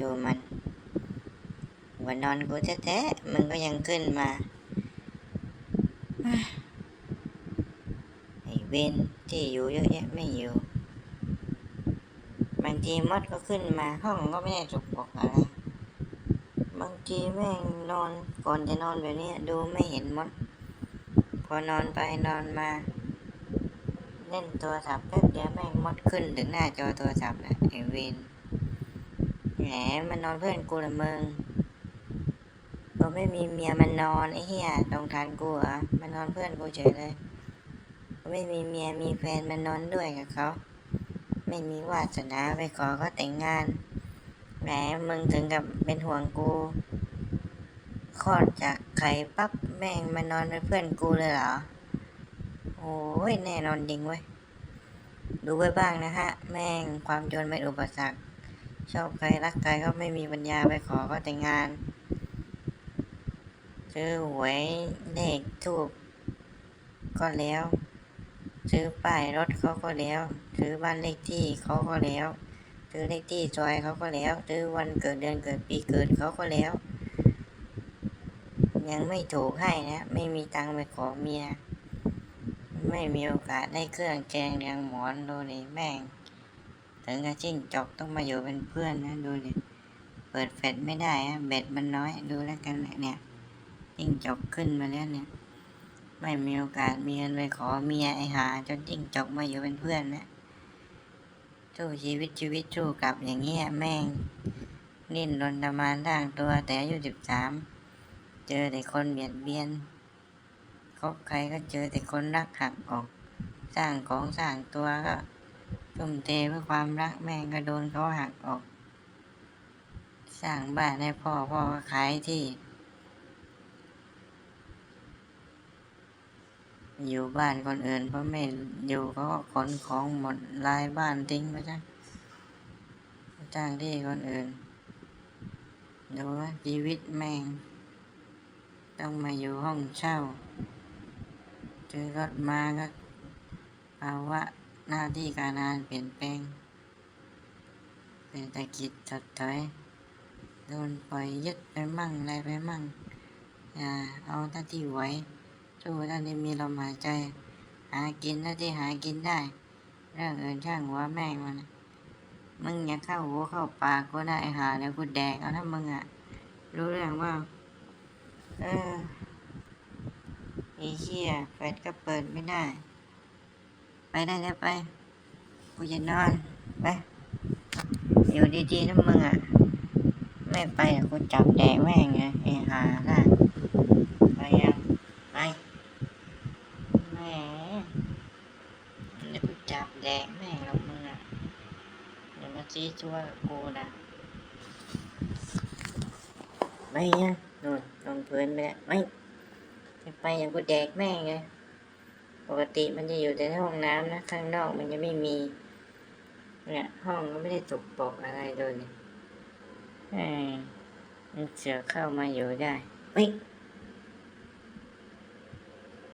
ดูมันวันนอนกูแท้ๆมึงก็ยังขึ้นมาไอ้เวนที่อยู่เยอะแยะไม่อยู่บางทีมดก็ขึ้นมาห้องก็ไม่ได้จกปรกอะไร บางทีแม่งนอนก่อนจะนอนแบบนี้ดูไม่เห็นมด พอนอนไปนอนมา เล่นโทรศัพท์แป๊บเดียวแม่งมดขึ้นถึงหน้าจอโทรศัพท์นะไอเวน แหมมันนอนเพื่อนกูละมึงกูไม่มีเมียมันนอนไอ้เหี้ยตรงทานกูเหรอมันนอนเพื่อนกูเฉยเลยกูไม่มีเมียมีแฟนมันนอนด้วยกับเขา ไม่มีวาสนาไปขอเขาแต่งงานแหมมึงถึงกับเป็นห่วงกูคลอดจากไข่ปั๊บแม่งมานอนเป็นเพื่อนกูเลยเหรอโอ้ยแน่นอนจริงเว้ยดูไว้บ้างนะฮะ แม่งความจนเป็นอุปสรรค ชอบใครรักใครก็ไม่มีปัญญาไปขอเขาแต่งงาน ซื้อหวยเลขทูบก็แล้ว ซื้อป้ายรถเขาก็แล้ว ซื้อบ้านเลขที่เขาก็แล้ว ซื้อเลขที่ซอยเขาก็แล้ว ซื้อวันเกิดเดือนเกิดปีเกิดเขาก็แล้ว ยังไม่ถูกให้นะ ไม่มีตังค์ไปขอเมีย ไม่มีโอกาสได้เครื่องแกงเลี้ยงหมอนดูดิแม่ง ถึงกับจิ้งจอกต้องมาอยู่เป็นเพื่อนนะดูดิเปิดแฟลชไม่ได้อะเบ็ดมันน้อยดูแล้วกันเนี่ยจิ้งจอกขึ้นมาแล้วเนี่ย ไม่มีโอกาสมีเงินไปขอเมียไอหา จนจิ้งจอกมาอยู่เป็นเพื่อนนะสู้ชีวิตชีวิตสู้กลับอย่างเงี้ยแม่งนิ่นรนทรมานร่างตัวแต่อายุสิบสามเจอแต่คนเบียดเบียนคบใครก็เจอแต่คนรักหักออก สร้างของสร้างตัวก็ ทุ่มเทเพื่อความรักแม่งก็โดนเขาหักออกสร้างบ้านให้พ่อพ่อก็ขายที่ อยู่บ้านคนอื่นเพราะไม่อยู่เขาก็ขนของหมดลายบ้านทิ้งไปจ้ะจ้างที่คนอื่นดูว่าชีวิตแม่ง ต้องมาอยู่ห้องเช่าเจอรถมาก็ภาวะ หน้าที่การงานเปลี่ยนแปลงเศรษฐกิจถดถอยโดนปล่อยยึดไปมั่งอะไรไปมั่งอย่าเอาเท่าที่ไหวสู้เท่าที่มีลมหายใจ หากินเท่าที่หากินได้ เรื่องอื่นช่างหัวแม่งมันมึงอย่าเข้าหัวเข้าปากก็ได้หาเดี๋ยวกูแดกเอาถ้ามึงอะ รู้เรื่องว่า เออไอ้เหี้ยแฟดก็เปิดไม่ได้ ไปได้แล้วไป กูจะนอนไปอยู่ดีๆนะมึงอะ ไม่ไปกูจับแดกแม่งไงไอ้หาน่ะไปยังไปแหมเดี๋ยวกูจับแดกแม่งหรอกมึงอะเดี๋ยวมาชี้ชั่วกูนะไปยังนู่นลงพื้นไปแล้วไม่ไม่ไปอย่างกูแดกแม่งไง ปกติมันจะอยู่แต่ในห้องน้ำนะข้างนอกมันจะไม่มี เนี่ย ห้องก็ไม่ได้ตกปกอะไรเลยเออมันเสือเข้ามาอยู่ได้เฮ้ย